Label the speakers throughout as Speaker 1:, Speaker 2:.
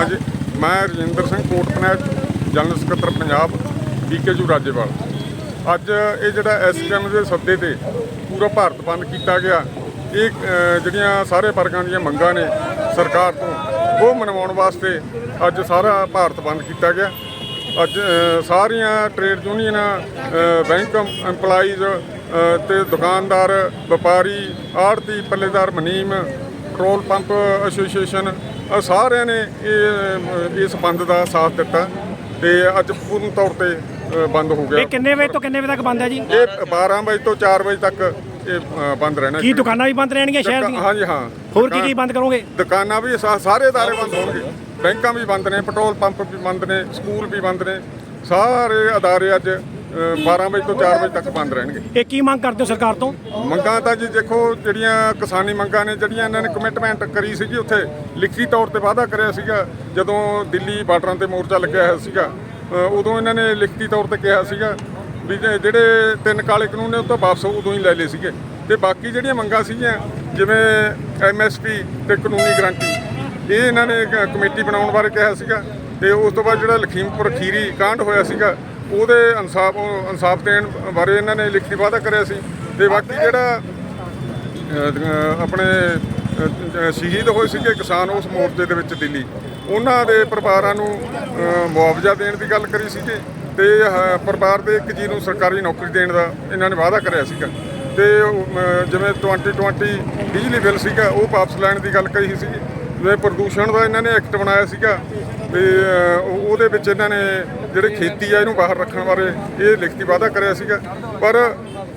Speaker 1: ਹਾਂਜੀ ਮੈਂ ਰਜਿੰਦਰ ਸਿੰਘ ਕੋਟਪਨੈਟ ਜਨਰਲ ਸਕੱਤਰ ਪੰਜਾਬ ਬੀਕੇਯੂ ਰਾਜੇਵਾਲ। ਅੱਜ ਇਹ ਜਿਹੜਾ ਐਸਕੇਐਮ ਦੇ ਸੱਦੇ ਤੇ ਪੂਰਾ ਭਾਰਤ ਬੰਦ ਕੀਤਾ ਗਿਆ। ਇਹ ਜਿਹੜੀਆਂ ਸਾਰੇ ਵਰਗਾਂ ਦੀਆਂ ਮੰਗਾਂ ਨੇ ਸਰਕਾਰ ਤੋਂ, ਉਹ ਮਨਵਾਉਣ ਵਾਸਤੇ ਅੱਜ ਸਾਰਾ ਭਾਰਤ ਬੰਦ ਕੀਤਾ ਗਿਆ। ਅੱਜ ਸਾਰੀਆਂ ਟ੍ਰੇਡ ਯੂਨੀਅਨਾਂ ਬੈਂਕ EMPLOYEES ਤੇ ਦੁਕਾਨਦਾਰ, ਵਪਾਰੀ ਆੜਤੀ ਪੱਲੇਦਾਰ, ਮਨੀਮ ਪੈਟਰੋਲ ਪੰਪ ਐਸੋਸੀਏਸ਼ਨ ਅ, ਸਾਰਿਆਂ ਨੇ ਇਹ ਇਸ ਬੰਦ ਦਾ ਸਾਥ ਦਿੱਤਾ ਤੇ ਅੱਜ ਪੂਰਨ ਤੌਰ ਤੇ ਅ, ਬੰਦ ਹੋ
Speaker 2: ਇਹ
Speaker 1: ਗਿਆ
Speaker 2: ਕਿੰਨੇ ਵਜੇ ਤੋਂ ਕਿੰਨੇ ਵਜੇ ਤੱਕ ਬੰਦ ਹੈ ਜੀ
Speaker 1: ਇਹ 12 ਵਜੇ ਤੋਂ 4 ਵਜੇ ਤੱਕ ਇਹ ਅ, ਬੰਦ ਰਹਿਣਾ
Speaker 2: ਕੀ ਦੁਕਾਨਾਂ ਵੀ ਬੰਦ ਰਹਿਣਗੀਆਂ ਸ਼ਹਿਰ ਦੀਆਂ
Speaker 1: ਹਾਂਜੀ ਹਾਂ
Speaker 2: ਹੋਰ ਕੀ ਕੀ ਬੰਦ ਕਰੋਗੇ
Speaker 1: ਦੁਕਾਨਾਂ ਵੀ ਸਾ- ਸਾਰੇ ادارے ਬੰਦ ਹੋਣਗੇ ਬੈਂਕਾਂ ਵੀ ਬੰਦ ਨੇ ਪੈਟਰੋਲ ਪੰਪ ਵੀ ਬੰਦ ਨੇ ਸਕੂਲ ਵੀ ਬੰਦ ਨੇ ਸਾਰੇ ਅਦਾਰੇ ਅੱਜ ਅ, 12 ਵਜੇ ਤੋਂ 4 ਵਜੇ ਤੱਕ ਬੰਦ ਰਹਿਣਗੇ।
Speaker 2: ਇਹ ਕੀ ਮੰਗ ਕਰਦੇ ਹੋ ਸਰਕਾਰ ਤੋਂ?
Speaker 1: ਮੰਗਾਂ ਤਾਂ ਜੀ ਦੇਖੋ ਜਿਹੜੀਆਂ ਕਿਸਾਨੀ ਮੰਗਾਂ ਨੇ ਜਿਹੜੀਆਂ ਇਹਨਾਂ ਨੇ ਕਮਿਟਮੈਂਟ ਕਰੀ ਸੀਗੀ ਉੱਥੇ ਲਿਖਤੀ ਤੌਰ ਤੇ ਵਾਅਦਾ ਕਰਿਆ ਸੀਗਾ ਜਦੋਂ ਦਿੱਲੀ ਬਾਰਡਰਾਂ ਤੇ ਮੋਰਚਾ ਲੱਗਿਆ ਹੋਇਆ ਸੀਗਾ ਉਦੋਂ ਇਹਨਾਂ ਨੇ ਲਿਖਤੀ ਤੌਰ ਤੇ ਕਿਹਾ ਸੀਗਾ ਵੀ ਜਿਹੜੇ ਤਿੰਨ ਕਾਲੇ ਕਾਨੂੰਨ ਨੇ ਉਹ ਤਾਂ ਵਾਪਸ ਉਦੋਂ ਹੀ ਲੈ ਲਏ ਸੀਗੇ। ਤੇ ਬਾਕੀ ਜਿਹੜੀਆਂ ਮੰਗਾਂ ਸੀਗੀਆਂ ਜਿਵੇਂ ਐਮਐਸਪੀ ਤੇ ਕਾਨੂੰਨੀ ਗਰੰਟੀ ਇਹ ਇਹਨਾਂ ਨੇ ਕਮੇਟੀ ਬਣਾਉਣ ਬਾਰੇ ਕਿਹਾ ਸੀਗਾ। ਤੇ ਉਸ ਤੋਂ ਬਾਅਦ ਜਿਹੜਾ ਲਖੀਮਪੁਰ ਖੀਰੀ ਕਾਂਡ ਹੋਇਆ ਸੀਗਾ ਉਹਦੇ ਇਨਸਾਫ ਇਨਸਾਫ ਦੇਣ ਬਾਰੇ ਇਹਨਾਂ ਨੇ ਲਿਖਤੀ ਵਾਅਦਾ ਕਰਿਆ ਸੀ ਤੇ ਬਾਕੀ ਜਿਹੜਾ ਆਪਣੇ ਸ਼ਹੀਦ ਹੋਏ ਸੀਗੇ ਕਿਸਾਨ ਉਸ ਮੋਰਚੇ ਦੇ ਵਿੱਚ ਦਿੱਲੀ, ਉਹਨਾਂ ਦੇ ਪਰਿਵਾਰਾਂ ਨੂੰ ਮੁਆਵਜ਼ਾ ਦੇਣ ਦੀ ਗੱਲ ਕਰੀ ਸੀਗੀ ਤੇ, ਅਹ, ਪਰਿਵਾਰ ਦੇ ਇੱਕ ਜੀ ਨੂੰ ਸਰਕਾਰੀ ਨੌਕਰੀ ਦੇਣ ਦਾ ਇਹਨਾਂ ਨੇ ਵਾਅਦਾ ਕਰਿਆ ਸੀਗਾ ਤੇ ਅਹ, ਜਿਵੇਂ 2020 ਬਿਜਲੀ ਬਿੱਲ ਸੀਗਾ, ਉਹ ਵਾਪਸ ਲੈਣ ਦੀ ਗੱਲ ਕਹੀ ਸੀ ਜਿਵੇਂ ਪ੍ਰਦੂਸ਼ਣ ਦਾ ਇਹਨਾਂ ਨੇ ਐਕਟ ਬਣਾਇਆ ਸੀਗਾ ਤੇ ਉਹਦੇ ਵਿੱਚ ਇਹਨਾਂ ਨੇ ਜਿਹੜੇ ਖੇਤੀ ਆ ਇਹਨੂੰ ਬਾਹਰ ਰੱਖਣ ਬਾਰੇ ਇਹ ਲਿਖਤੀ ਵਾਅਦਾ ਕਰਿਆ ਸੀਗਾ। ਪਰ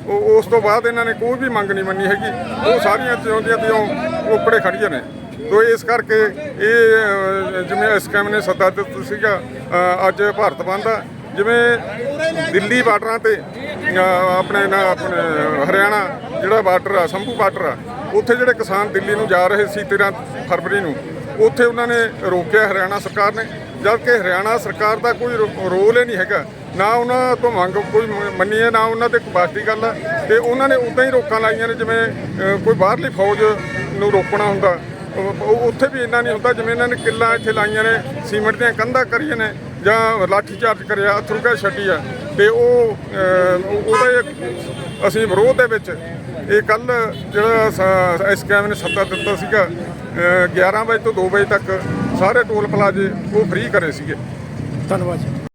Speaker 1: ਉਹ ਉਸ ਤੋਂ ਬਾਅਦ ਇਹਨਾਂ ਨੇ ਕੋਈ ਵੀ ਮੰਗ ਨਹੀਂ ਮੰਨੀ ਹੈਗੀ। ਉਹ ਸਾਰੀਆਂ ਚਾਹੁੰਦੀਆਂ ਤੇ ਉਹ ਉੱਪੜੇ ਖੜੀਆਂ ਨੇ। ਤੋ ਇਸ ਕਰਕੇ ਇਹ ਅਹ, ਜਿਵੇਂ ਐਸਕੈਮ ਨੇ ਸੱਦਾ ਦਿੱਤਾ ਸੀਗਾ ਅੱਜ ਭਾਰਤ ਬੰਦ ਆ। ਜਿਵੇਂ ਦਿੱਲੀ ਬਾਰਡਰਾਂ ਤੇ ਅਹ, ਆਪਣੇ ਨਾ ਆਪਣੇ ਹਰਿਆਣਾ ਜਿਹੜਾ ਬਾਰਡਰ ਆ ਸੰਭੂ ਬਾਰਡਰ ਆ ਉੱਥੇ ਜਿਹੜੇ ਕਿਸਾਨ ਦਿੱਲੀ ਨੂੰ ਜਾ ਰਹੇ ਸੀ 13 ਫਰਵਰੀ ਨੂੰ, ਉੱਥੇ ਉਹਨਾਂ ਨੇ ਰੋਕਿਆ ਹਰਿਆਣਾ ਸਰਕਾਰ ਨੇ ਜਦ ਕਿ ਹਰਿਆਣਾ ਸਰਕਾਰ ਦਾ ਕੋਈ ਰੋ- ਰੋਲ ਹੀ ਨਹੀਂ ਹੈਗਾ। ਨਾ ਉਹਨਾਂ ਤੋਂ ਮੰਗ ਕੋਈ ਮੰਨੀ ਹੈ, ਨਾ ਉਹਨਾਂ ਤੇ ਕੋਈ ਬਾਸਤੀ ਗੱਲ ਹੈ ਤੇ ਉਹਨਾਂ ਨੇ ਉਦਾਂ ਹੀ ਰੋਕਾਂ ਲਾਈਆਂ ਨੇ, ਜਿਵੇਂ ਕੋਈ ਬਾਹਰਲੀ ਫੌਜ ਨੂੰ ਰੋਕਣਾ ਹੁੰਦਾ। ਉੱਥੇ ਵੀ ਇੰਨਾ ਨਹੀਂ ਹੁੰਦਾ, ਜਿਵੇਂ ਇਹਨਾਂ ਨੇ ਕਿੱਲਾਂ ਇੱਥੇ ਲਾਈਆਂ ਨੇ, ਸੀਮੈਂਟ ਦੀਆਂ ਕੰਧਾਂ ਕਰੀਆਂ ਨੇ, ਜਾਂ ਲਾਠੀ ਚਾਰਜ ਕਰਿਆ, ਅਥਰੂ ਗੈਸ ਛੱਡੀ ਆ। ਤੇ ਉਹ ਅ, ਉਹ- ਉਹਦਾ ਅਸੀਂ ਵਿਰੋਧ ਦੇ ਵਿੱਚ ਇਹ ਕੱਲ ਜਿਹੜਾ ਐਸਕੈਮ ਨੇ ਸੱਦਾ ਦਿੱਤਾ ਸੀਗਾ ਅ, 11 ਵਜੇ ਤੋਂ 2 ਵਜੇ ਤੱਕ ਸਾਰੇ ਟੋਲ ਪਲਾਜ਼ੇ ਉਹ ਫ੍ਰੀ ਕਰੇ ਸੀਗੇ।
Speaker 2: ਧੰਨਵਾਦ